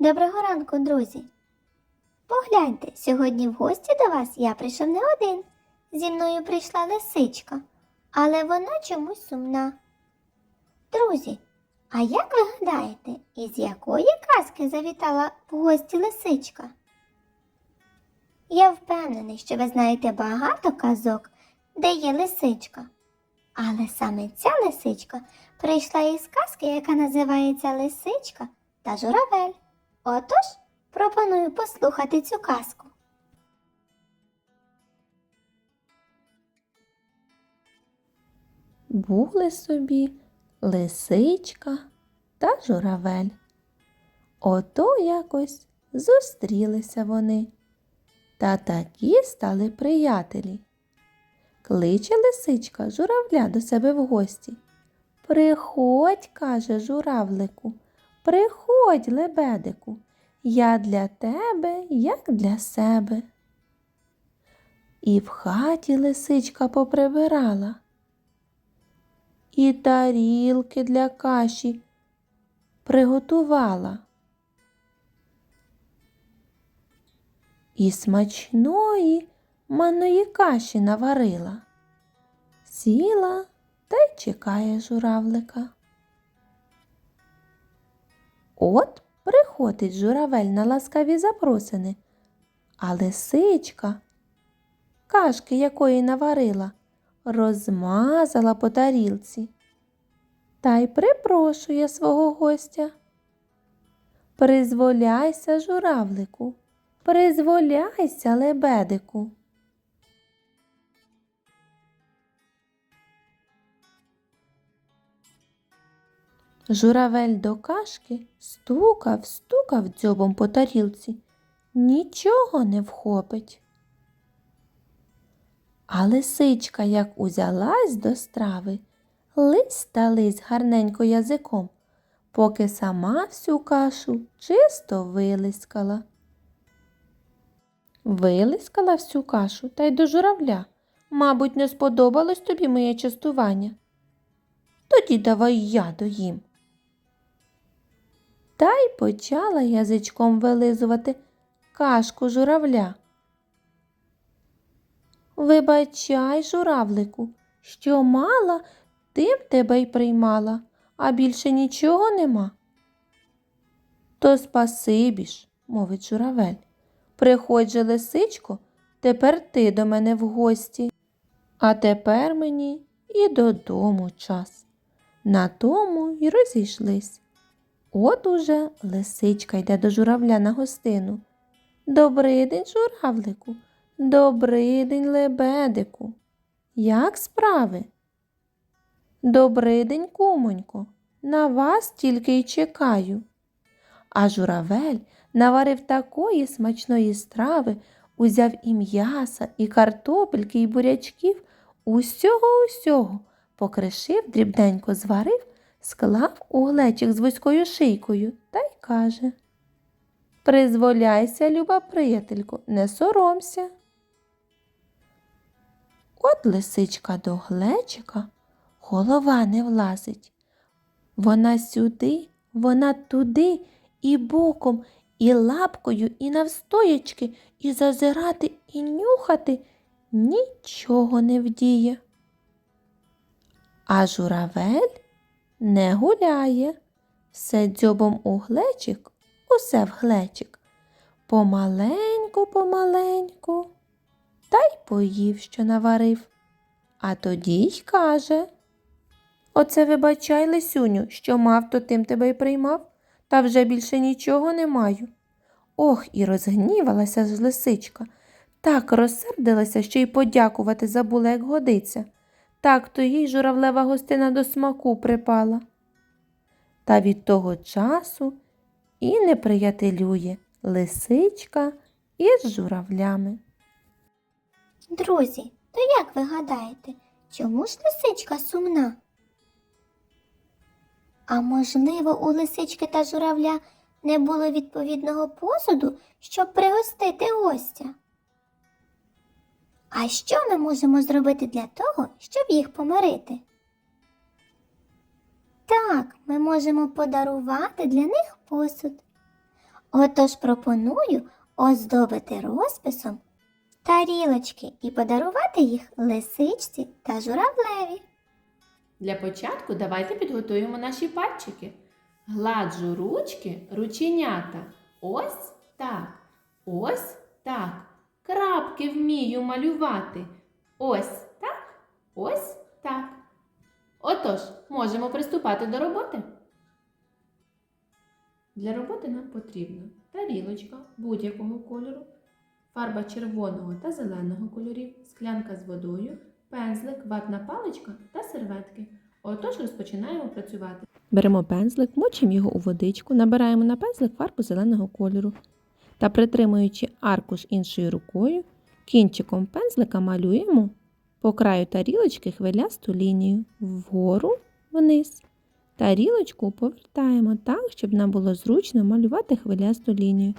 Доброго ранку, друзі. Погляньте, сьогодні в гості до вас я прийшов не один. Зі мною прийшла лисичка, але вона чомусь сумна. Друзі, а як ви гадаєте, із якої казки завітала в гості лисичка? Я впевнений, що ви знаєте багато казок, де є лисичка. Але саме ця лисичка прийшла із казки, яка називається Лисичка та журавель. Отож, пропоную послухати цю казку. Були собі лисичка та журавель. Ото якось зустрілися вони. Та такі стали приятелі. Кличе лисичка журавля до себе в гості. Приходь, каже журавлику, приходь, лебедику, я для тебе, як для себе. І в хаті лисичка поприбирала і тарілки для каші приготувала. І смачної манної каші наварила. Сіла та й чекає журавлика. От приходить журавель на ласкаві запросини, а лисичка, кашки якої наварила, розмазала по тарілці та й припрошує свого гостя. Призволяйся, журавлику, призволяйся, лебедику. Журавель до кашки стукав, стукав дзьобом по тарілці, нічого не вхопить. А лисичка, як узялась до страви, лись та лись гарненько язиком, поки сама всю кашу чисто вилискала. Вилискала всю кашу та й до журавля. Мабуть, не сподобалось тобі моє частування. Тоді давай я доїм. Та й почала язичком вилизувати кашку журавля. Вибачай, журавлику, що мала, тим тебе й приймала, а більше нічого нема. То спасибі ж, мовить журавель. Приходь же, лисичко, тепер ти до мене в гості. А тепер мені і додому час. На тому й розійшлись. От уже лисичка йде до журавля на гостину. Добрий день, журавлику. Добрий день, лебедику. Як справи? Добрий день, кумонько. На вас тільки й чекаю. А журавель наварив такої смачної страви, узяв і м'яса, і картопельки, і бурячків, усього усього, покришив, дрібненько зварив, склав у глечик з вузькою шийкою та й каже Призволяйся, люба приятелько, не соромся. От лисичка до глечика голова не влазить. Вона сюди, вона туди, і боком, і лапкою, і навстоячки, і зазирати, і нюхати нічого не вдіє. А журавель не гуляє, все дзьобом у глечик, усе в глечик. Помаленьку, помаленьку та й поїв, що наварив. А тоді й каже Оце вибачай, Лисюню, що мав, то тим тебе й приймав, та вже більше нічого не маю. Ох, і розгнівалася ж лисичка, так розсердилася, що й подякувати забула, як годиться. Так то їй журавлева гостина до смаку припала. Та від того часу і не приятелює лисичка із журавлями. Друзі, то як ви гадаєте, чому ж лисичка сумна? А можливо, у лисички та журавля не було відповідного посуду, щоб пригостити гостя? А що ми можемо зробити для того, щоб їх помирити? Так, ми можемо подарувати для них посуд. Отож пропоную оздобити розписом тарілочки і подарувати їх лисичці та журавлеві. Для початку давайте підготуємо наші пальчики. Гладжу ручки, рученята. Ось так. Ось так. Крапки вмію малювати. Ось так. Ось так. Отож, можемо приступати до роботи. Для роботи нам потрібна тарілочка будь-якого кольору, фарба червоного та зеленого кольорів, склянка з водою, пензлик, ватна паличка та серветки. Отож розпочинаємо працювати. Беремо пензлик, мочимо його у водичку, набираємо на пензлик фарбу зеленого кольору та притримуючи аркуш іншою рукою, кінчиком пензлика малюємо по краю тарілочки хвилясту лінію вгору вниз. Тарілочку повертаємо так, щоб нам було зручно малювати хвилясту лінію.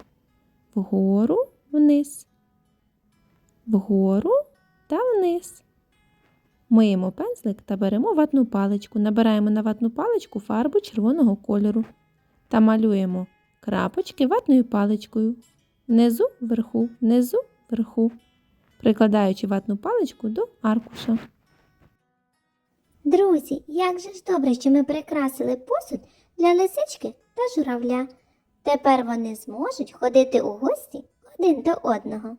Вгору вниз, вгору та вниз. Миємо пензлик та беремо ватну паличку. Набираємо на ватну паличку фарбу червоного кольору та малюємо крапочки ватною паличкою. Внизу вверху, внизу вверху, прикладаючи ватну паличку до аркуша. Друзі, як же ж добре, що ми прикрасили посуд для лисички та журавля. Тепер вони зможуть ходити у гості один до одного.